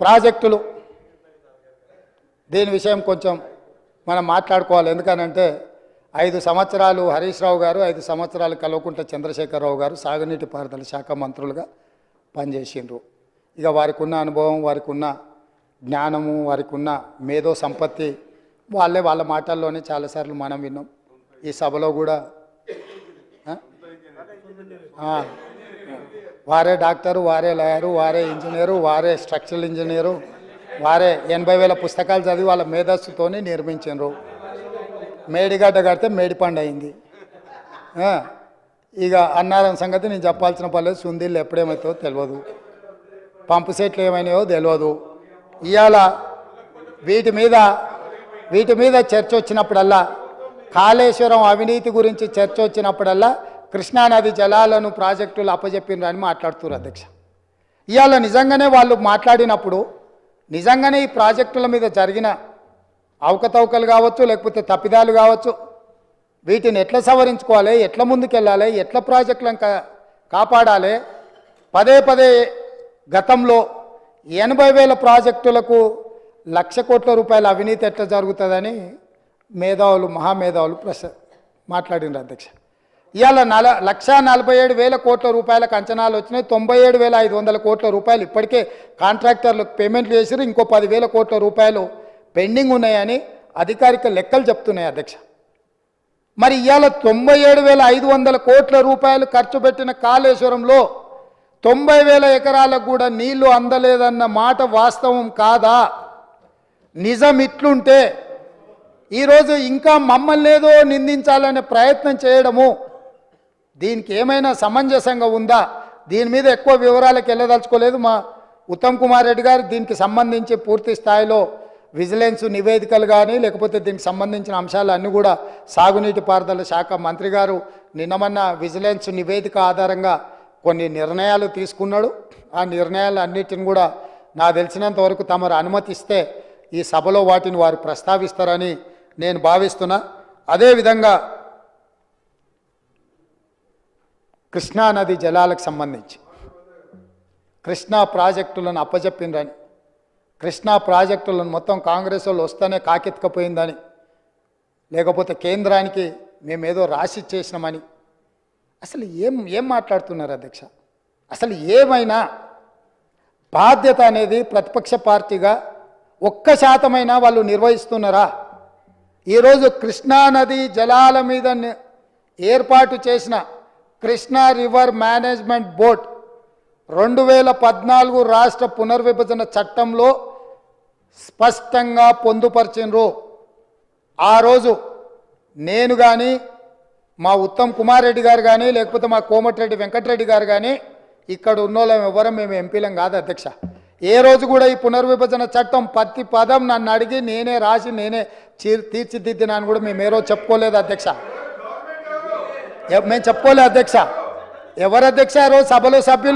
ప్రాజెక్టులు. దీని విషయం కొంచెం మనం మాట్లాడుకోవాలి. ఎందుకనంటే ఐదు సంవత్సరాలు హరీష్ రావు గారు ఐదు సంవత్సరాలు కల్వకుంట్ల చంద్రశేఖరరావు గారు సాగునీటి పారుదల శాఖ మంత్రులుగా పనిచేసిండ్రు. ఇక వారికి ఉన్న అనుభవం వారికి ఉన్న జ్ఞానము వారికి ఉన్న మేధో సంపత్తి వాళ్ళే వాళ్ళ మాటల్లోనే చాలాసార్లు మనం విన్నాం. ఈ సభలో కూడా వారే డాక్టరు వారే లాయరు వారే ఇంజనీరు వారే స్ట్రక్చరల్ ఇంజనీరు వారే ఎనభై వేల పుస్తకాలు చదివి వాళ్ళ మేధస్సుతోనే నిర్మించారు మేడిగడ్డ కడితే మేడిపండు అయింది. ఇక అన్నారం సంగతి నేను చెప్పాల్సిన పర్లేదు సుందీళ్ళు ఎప్పుడేమవుతుందో తెలియదు పంపు సెట్లు ఏమైనాయో తెలియదు ఇవాళ వీటి మీద వీటి మీద చర్చ వచ్చినప్పుడల్లా కాళేశ్వరం అవినీతి గురించి చర్చ వచ్చినప్పుడల్లా కృష్ణానది జలాలను ప్రాజెక్టులు అప్పజెప్పిండ్రు మాట్లాడుతున్నారు అధ్యక్ష. ఇవాళ నిజంగానే వాళ్ళు మాట్లాడినప్పుడు నిజంగానే ఈ ప్రాజెక్టుల మీద జరిగిన అవకతవకలు కావచ్చు లేకపోతే తప్పిదాలు కావచ్చు వీటిని ఎట్లా సవరించుకోవాలి ఎట్లా ముందుకెళ్ళాలి ఎట్లా ప్రాజెక్టులను కా కాపాడాలి పదే పదే గతంలో ఎనభై వేల ప్రాజెక్టులకు లక్ష కోట్ల రూపాయల అవినీతి ఎట్లా జరుగుతుందని మేధావులు మహామేధావులు ప్రస మాట్లాడినారు అధ్యక్ష. ఇవాళ నల లక్ష నలభై ఏడు వేల కోట్ల రూపాయలకు అంచనాలు వచ్చినాయి. తొంభై ఏడు వేల ఐదు వందల కోట్ల రూపాయలు ఇప్పటికే కాంట్రాక్టర్లకు పేమెంట్లు చేసిరు ఇంకో పదివేల కోట్ల రూపాయలు పెండింగ్ ఉన్నాయని అధికారిక లెక్కలు చెప్తున్నాయి అధ్యక్ష. మరి ఇవాళ తొంభై ఏడు వేల ఐదు వందల కోట్ల రూపాయలు ఖర్చు పెట్టిన కాళేశ్వరంలో తొంభై వేల ఎకరాలకు కూడా నీళ్ళు అందలేదన్న మాట వాస్తవం కాదా? నిజం ఇట్లుంటే ఈరోజు ఇంకా మమ్మల్ని ఏదో నిందించాలనే ప్రయత్నం చేయడము దీనికి ఏమైనా సమంజసంగా ఉందా? దీని మీద ఎక్కువ వివరాలకు వెళ్ళదలుచుకోలేదు మా ఉత్తమ్ కుమార్ రెడ్డి గారు. దీనికి సంబంధించి పూర్తి స్థాయిలో విజిలెన్స్ నివేదికలు కానీ లేకపోతే దీనికి సంబంధించిన అంశాలు అన్నీ కూడా సాగునీటి పారుదల శాఖ మంత్రి గారు నిన్నమన్న విజిలెన్స్ నివేదిక ఆధారంగా కొన్ని నిర్ణయాలు తీసుకున్నాడు. ఆ నిర్ణయాలు అన్నిటిని కూడా నా తెలిసినంత వరకు తమరు అనుమతిస్తే ఈ సభలో వాటిని వారు ప్రస్తావిస్తారని నేను భావిస్తున్నా. అదేవిధంగా కృష్ణానది జలాలకు సంబంధించి. కృష్ణా ప్రాజెక్టులను అప్పచెప్పిండ్రని కృష్ణా ప్రాజెక్టులను మొత్తం కాంగ్రెస్ వాళ్ళు వస్తేనే కాకెత్తుకపోయిందని. లేకపోతే కేంద్రానికి మేమేదో రాసి చేసినామని అసలు ఏం ఏం మాట్లాడుతున్నారు అధ్యక్ష? అసలు ఏమైనా బాధ్యత అనేది ప్రతిపక్ష పార్టీగా ఒక్క శాతమైనా వాళ్ళు నిర్వహిస్తున్నారా? ఈరోజు కృష్ణానది జలాల మీద ఏర్పాటు చేసిన కృష్ణా రివర్ మేనేజ్మెంట్ బోర్డ్ రెండు వేల పద్నాలుగు రాష్ట్ర పునర్విభజన చట్టంలో స్పష్టంగా పొందుపరిచినరు ఆ రోజు నేను కానీ మా ఉత్తమ్ కుమార్ రెడ్డి గారు కానీ లేకపోతే మా కోమటిరెడ్డి వెంకటరెడ్డి గారు కానీ ఇక్కడ ఉన్నోళ్ళం ఎవరం మేము ఎంపీలం కాదు అధ్యక్ష. ఏ రోజు కూడా ఈ పునర్విభజన చట్టం ప్రతి పదం నన్ను అడిగి నేనే రాసి నేనే తీర్చిదిద్దినాను కూడా మేము ఏ రోజు చెప్పుకోలేదు అధ్యక్ష. మేము చెప్పుకోలేదు అధ్యక్ష ఎవరు అధ్యక్ష ఆ రోజు సభలో సభ్యులు